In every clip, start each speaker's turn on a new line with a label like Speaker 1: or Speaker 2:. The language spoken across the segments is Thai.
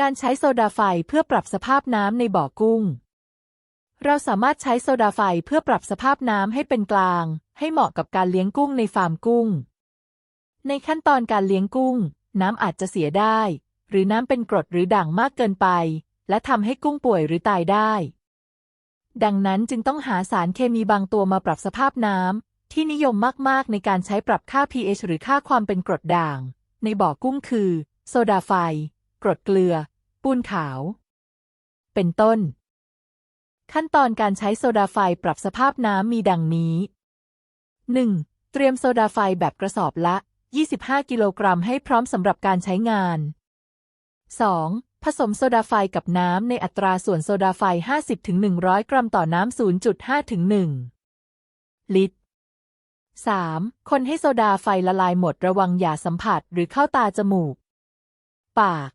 Speaker 1: การใช้โซดาไฟเพื่อปรับสภาพน้ำในบ่อกุ้ง เราสามารถใช้โซดาไฟเพื่อปรับสภาพน้ำให้เป็นกลาง ให้เหมาะกับการเลี้ยงกุ้งในฟาร์มกุ้ง ในขั้นตอนการเลี้ยงกุ้ง น้ำอาจจะเสียได้ หรือน้ำเป็นกรดหรือด่างมากเกินไป และทำให้กุ้งป่วยหรือตายได้ ดังนั้นจึงต้องหาสารเคมีบางตัวมาปรับสภาพน้ำที่นิยมมากๆในการใช้ปรับค่า pH หรือค่าความเป็นกรดด่าง ในบ่อกุ้งคือ โซดาไฟ กรดเกลือ ปูนขาว เป็นต้น ขั้นตอนการใช้โซดาไฟปรับสภาพน้ำมีดังนี้ 1. เตรียมโซดาไฟแบบกระสอบละ 25 กิโลกรัมให้พร้อมสำหรับการใช้งาน 2. ผสมโซดาไฟกับน้ำในอัตราส่วนโซดาไฟ 50-100 กรัมต่อน้ำ 0.5-1 ลิตร 3. คนให้โซดาไฟละลายหมดระวังอย่าสัมผัสหรือเข้าตาจมูก ปาก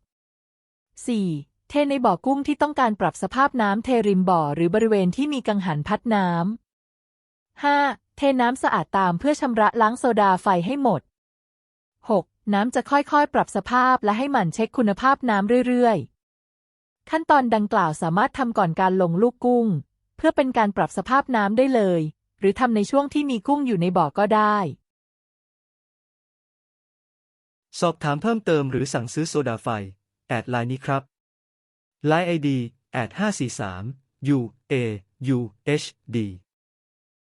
Speaker 1: 4. เทในบ่อกุ้งที่ต้องการปรับสภาพน้ำเทริมบ่อหรือบริเวณที่มีกังหันพัดน้ำ 5. เทน้ำสะอาดตามเพื่อชำระล้างโซดาไฟให้หมด 6. น้ำจะค่อยๆ ปรับสภาพและให้หมั่นเช็คคุณภาพน้ำเรื่อยๆ ขั้นตอนดังกล่าวสามารถทำก่อนการลงลูกกุ้ง เพื่อเป็นการปรับสภาพน้ำได้เลย หรือทำในช่วงที่มีกุ้งอยู่ในบ่อก็ได้
Speaker 2: สอบถามเพิ่มเติมหรือสั่งซื้อโซดาไฟ แอดไลน์นี้ครับไลน์ไอดีแอดห้าสี่สาม u a u h d